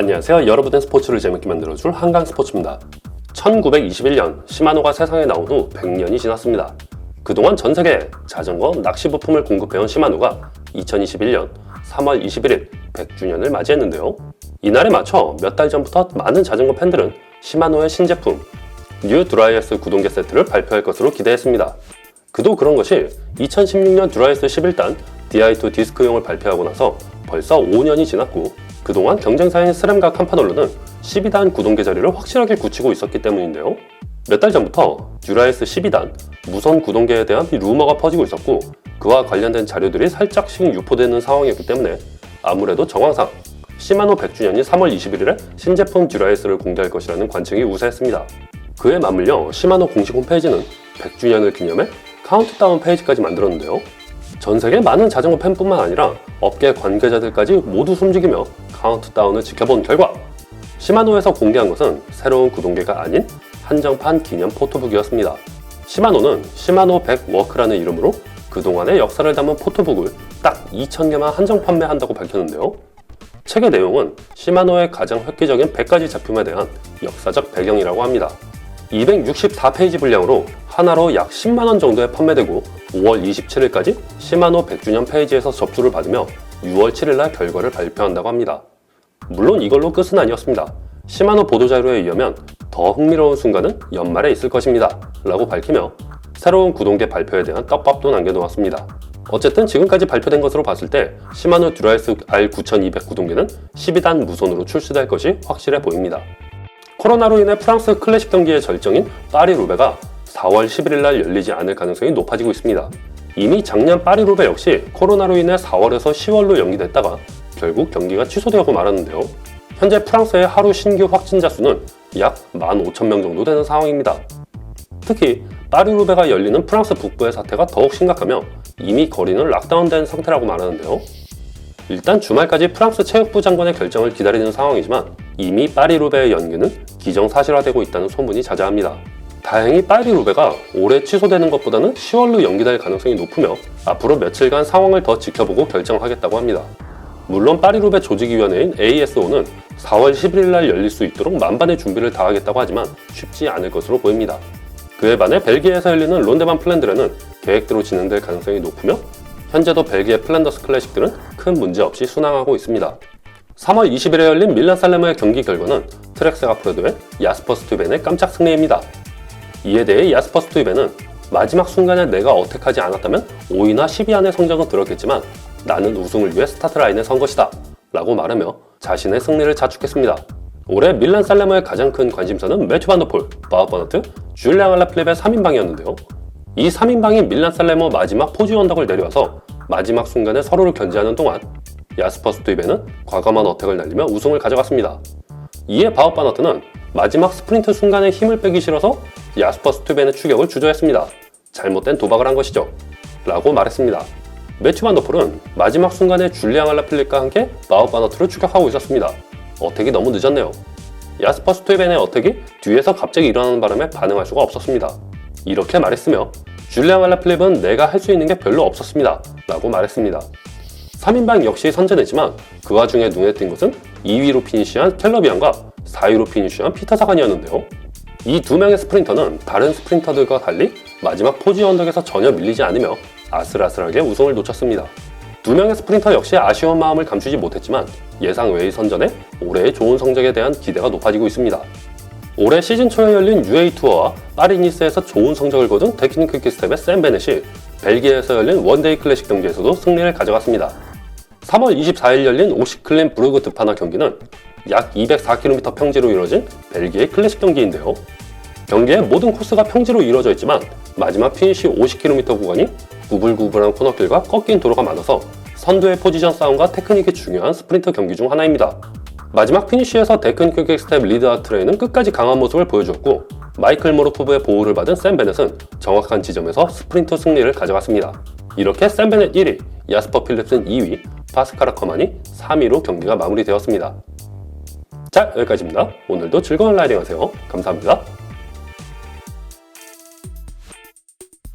안녕하세요. 여러분의 스포츠를 재밌게 만들어줄 한강 스포츠입니다. 1921년 시마노가 세상에 나온 후 100년이 지났습니다. 그동안 전 세계에 자전거, 낚시 부품을 공급해온 시마노가 2021년 3월 21일 100주년을 맞이했는데요. 이날에 맞춰 몇 달 전부터 많은 자전거 팬들은 시마노의 신제품 뉴 드라이어스 구동계 세트를 발표할 것으로 기대했습니다. 그도 그런 것이 2016년 드라이어스 11단 DI2 디스크용을 발표하고 나서 벌써 5년이 지났고 그동안 경쟁사인 스램과 캄파놀로는 12단 구동계 자리를 확실하게 굳히고 있었기 때문인데요. 몇 달 전부터 듀라이스 12단 무선 구동계에 대한 루머가 퍼지고 있었고 그와 관련된 자료들이 살짝씩 유포되는 상황이었기 때문에 아무래도 정황상 시마노 100주년인 3월 21일에 신제품 듀라이스를 공개할 것이라는 관측이 우세했습니다. 그에 맞물려 시마노 공식 홈페이지는 100주년을 기념해 카운트다운 페이지까지 만들었는데요. 전 세계 많은 자전거 팬뿐만 아니라 업계 관계자들까지 모두 숨죽이며 카운트다운을 지켜본 결과 시마노에서 공개한 것은 새로운 구동계가 아닌 한정판 기념 포토북이었습니다. 시마노는 시마노 100 워크라는 이름으로 그동안의 역사를 담은 포토북을 딱 2,000개만 한정 판매한다고 밝혔는데요. 책의 내용은 시마노의 가장 획기적인 100가지 작품에 대한 역사적 배경이라고 합니다. 264페이지 분량으로 하나로 약 10만원 정도에 판매되고 5월 27일까지 시마노 100주년 페이지에서 접수를 받으며 6월 7일날 결과를 발표한다고 합니다. 물론 이걸로 끝은 아니었습니다. 시마노 보도자료에 의하면 더 흥미로운 순간은 연말에 있을 것입니다. 라고 밝히며 새로운 구동계 발표에 대한 떡밥도 남겨놓았습니다. 어쨌든 지금까지 발표된 것으로 봤을 때 시마노 듀라이스 R9200 구동계는 12단 무선으로 출시될 것이 확실해 보입니다. 코로나로 인해 프랑스 클래식 경기의 절정인 파리 루베가 4월 11일 날 열리지 않을 가능성이 높아지고 있습니다. 이미 작년 파리 루베 역시 코로나로 인해 4월에서 10월로 연기됐다가 결국 경기가 취소되고 말았는데요. 현재 프랑스의 하루 신규 확진자 수는 약 15,000명 정도 되는 상황입니다. 특히 파리 루베가 열리는 프랑스 북부의 사태가 더욱 심각하며 이미 거리는 락다운된 상태라고 말하는데요. 일단 주말까지 프랑스 체육부 장관의 결정을 기다리는 상황이지만 이미 파리 루베의 연기는 기정사실화되고 있다는 소문이 자자합니다. 다행히 파리 루베가 올해 취소되는 것보다는 10월로 연기될 가능성이 높으며 앞으로 며칠간 상황을 더 지켜보고 결정하겠다고 합니다. 물론 파리 루베 조직위원회인 ASO는 4월 11일 날 열릴 수 있도록 만반의 준비를 다하겠다고 하지만 쉽지 않을 것으로 보입니다. 그에 반해 벨기에에서 열리는 론데반 플랜드레는 계획대로 진행될 가능성이 높으며 현재도 벨기에 플랜더스 클래식들은 큰 문제 없이 순항하고 있습니다. 3월 20일에 열린 밀란 살레머의 경기 결과는 트렉스가 프레도의 야스퍼 스투벤의 깜짝 승리입니다. 이에 대해 야스퍼 스투벤은 마지막 순간에 내가 어택하지 않았다면 5위나 10위 안에 성적은 들었겠지만 나는 우승을 위해 스타트 라인에 선 것이다 라고 말하며 자신의 승리를 자축했습니다. 올해 밀란 살레머의 가장 큰 관심사는 매튜 반더폴, 바우 버너트, 줄리앙 알라플립의 3인방이었는데요. 이 3인방이 밀란 살레머 마지막 포지 언덕을 내려와서 마지막 순간에 서로를 견제하는 동안 야스퍼 스투이베는 과감한 어택을 날리며 우승을 가져갔습니다. 이에 바우 바너트는 마지막 스프린트 순간에 힘을 빼기 싫어서 야스퍼 스투벤의 추격을 주저했습니다. 잘못된 도박을 한 것이죠. 라고 말했습니다. 매튜 반더폴은 마지막 순간에 줄리앙 알라필립과 함께 바우 바너트를 추격하고 있었습니다. 어택이 너무 늦었네요. 야스퍼 스투벤의 어택이 뒤에서 갑자기 일어나는 바람에 반응할 수가 없었습니다. 이렇게 말했으며 줄리앙 알라필립은 내가 할 수 있는 게 별로 없었습니다. 라고 말했습니다. 3인방 역시 선전했지만 그 와중에 눈에 띈 것은 2위로 피니시한 켈러비안과 4위로 피니시한 피터 사간이었는데요. 이 두 명의 스프린터는 다른 스프린터들과 달리 마지막 포지 언덕에서 전혀 밀리지 않으며 아슬아슬하게 우승을 놓쳤습니다. 두 명의 스프린터 역시 아쉬운 마음을 감추지 못했지만 예상 외의 선전에 올해의 좋은 성적에 대한 기대가 높아지고 있습니다. 올해 시즌 초에 열린 UA 투어와 파리 니스에서 좋은 성적을 거둔 테크니크 킥스텝의 샘 베넷이 벨기에에서 열린 원데이 클래식 경기에서도 승리를 가져갔습니다. 3월 24일 열린 오시클린 브루그 드파나 경기는 약 204km 평지로 이루어진 벨기에 클래식 경기인데요. 경기의 모든 코스가 평지로 이루어져 있지만 마지막 피니시 50km 구간이 구불구불한 코너길과 꺾인 도로가 많아서 선두의 포지션 싸움과 테크닉이 중요한 스프린트 경기 중 하나입니다. 마지막 피니쉬에서 데크니크 킥스텝 리드아 트레이는 끝까지 강한 모습을 보여주었고 마이클 모로코브의 보호를 받은 샘 베넷은 정확한 지점에서 스프린트 승리를 가져갔습니다. 이렇게 샘 베넷 1위, 야스퍼 필립슨 2위, 파스카라 커만이 3위로 경기가 마무리되었습니다. 자 여기까지입니다. 오늘도 즐거운 라이딩 하세요. 감사합니다.